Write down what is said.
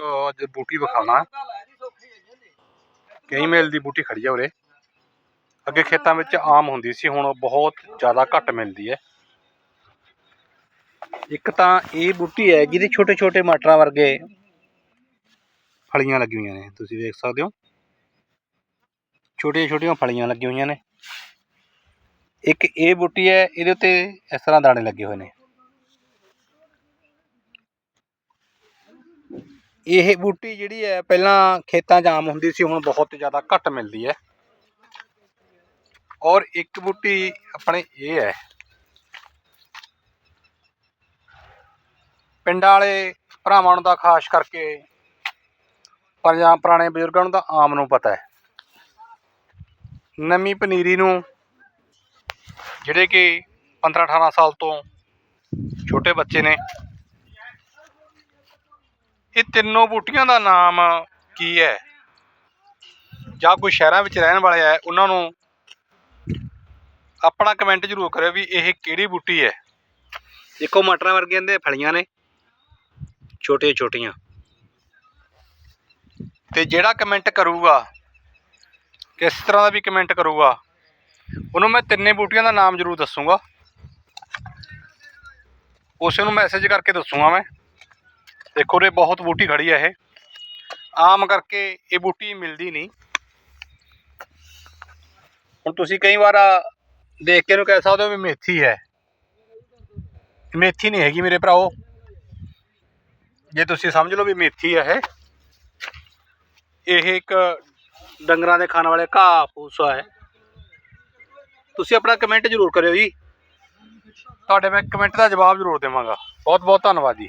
ਅੱਜ ਬੂਟੀ ਵਿਖਾਉਣਾ। ਕਈ ਮੇਲ ਦੀ ਬੂਟੀ ਖੜੀ ਆ ਉਰੇ। ਅੱਗੇ ਖੇਤਾਂ ਵਿੱਚ ਆਮ ਹੁੰਦੀ ਸੀ, ਹੁਣ ਬਹੁਤ ਜ਼ਿਆਦਾ ਘੱਟ ਮਿਲਦੀ ਹੈ। ਇੱਕ ਤਾਂ ਇਹ ਬੂਟੀ ਹੈ ਜਿਹਦੇ ਛੋਟੇ ਛੋਟੇ ਮਟਰਾਂ ਵਰਗੇ ਫਲੀਆਂ ਲੱਗੀਆਂ ਹੋਈਆਂ ਨੇ, ਤੁਸੀਂ ਦੇਖ ਸਕਦੇ ਹੋ। ਛੋਟੀਆਂ ਛੋਟੀਆਂ ਫਲੀਆਂ ਲੱਗੀਆਂ ਹੋਈਆਂ ਨੇ। ਇੱਕ ਇਹ ਬੂਟੀ ਹੈ, ਇਹਦੇ ਉੱਤੇ ਇਸ ਤਰ੍ਹਾਂ ਦਾਣੇ ਲੱਗੇ ਹੋਏ ਨੇ। ਇਹ ਬੂਟੀ ਜਿਹੜੀ ਹੈ, ਪਹਿਲਾਂ ਖੇਤਾਂ 'ਚ ਆਮ ਹੁੰਦੀ ਸੀ, ਹੁਣ ਬਹੁਤ ਜ਼ਿਆਦਾ ਘੱਟ ਮਿਲਦੀ ਹੈ। ਔਰ ਇੱਕ ਬੂਟੀ ਆਪਣੇ ਇਹ ਹੈ। ਪਿੰਡਾਂ ਵਾਲੇ ਭਰਾਵਾਂ ਨੂੰ ਤਾਂ ਖਾਸ ਕਰਕੇ ਪਰ ਜਾਂ ਪੁਰਾਣੇ ਬਜ਼ੁਰਗਾਂ ਨੂੰ ਤਾਂ ਆਮ ਨੂੰ ਪਤਾ ਹੈ। ਨਵੀਂ ਪਨੀਰੀ ਨੂੰ ਜਿਹੜੇ ਕਿ 15 18 ਸਾਲ ਤੋਂ ਛੋਟੇ ਬੱਚੇ ਨੇ ਇਹ ਤਿੰਨੋਂ ਬੂਟੀਆਂ ਦਾ ਨਾਮ ਕੀ ਹੈ? ਜਾਂ ਕੋਈ ਸ਼ਹਿਰਾਂ ਵਿੱਚ ਰਹਿਣ ਵਾਲੇ ਆ ਉਹਨਾਂ ਨੂੰ ਆਪਣਾ ਕਮੈਂਟ ਜ਼ਰੂਰ ਕਰਿਓ ਵੀ ਇਹ ਕਿਹੜੀ ਬੂਟੀ ਹੈ। ਦੇਖੋ ਮਟਰਾਂ ਵਰਗੀਆਂ ਦੇ ਫਲੀਆਂ ਨੇ ਛੋਟੀਆਂ ਛੋਟੀਆਂ। ਤੇ ਜਿਹੜਾ ਕਮੈਂਟ ਕਰੂਗਾ ਕਿਸ ਤਰ੍ਹਾਂ ਦਾ ਵੀ ਕਮੈਂਟ ਕਰੂਗਾ ਉਹਨੂੰ ਮੈਂ ਤਿੰਨੇ ਬੂਟੀਆਂ ਦਾ ਨਾਮ ਜ਼ਰੂਰ ਦੱਸੂਗਾ। ਉਸੇ ਨੂੰ ਮੈਸੇਜ ਕਰਕੇ ਦੱਸੂਗਾ ਮੈਂ। ਦੇਖੋ ਰੇ ਬਹੁਤ ਬੂਟੀ ਖੜੀ ਹੈ ਇਹ। ਆਮ ਕਰਕੇ ਇਹ ਬੂਟੀ ਮਿਲਦੀ ਨਹੀਂ। ਹੁਣ ਤੁਸੀਂ ਕਈ ਵਾਰ ਦੇਖ ਕੇ ਇਹਨੂੰ ਕਹਿ ਸਕਦੇ ਹੋ ਵੀ ਮੇਥੀ ਹੈ। ਮੇਥੀ ਨਹੀਂ ਹੈਗੀ ਮੇਰੇ ਭਰਾਓ। ਜੇ ਤੁਸੀਂ ਸਮਝ ਲਓ ਵੀ ਮੇਥੀ ਹੈ ਇਹ ਇਹ ਇੱਕ ਡੰਗਰਾਂ ਦੇ ਖਾਣ ਵਾਲੇ ਘਾਹ ਫੂਸਾ ਹੈ। ਤੁਸੀਂ ਆਪਣਾ ਕਮੈਂਟ ਜ਼ਰੂਰ ਕਰਿਓ ਜੀ। ਤੁਹਾਡੇ ਮੈਂ ਕਮੈਂਟ ਦਾ ਜਵਾਬ ਜ਼ਰੂਰ ਦੇਵਾਂਗਾ। ਬਹੁਤ ਬਹੁਤ ਧੰਨਵਾਦ ਜੀ।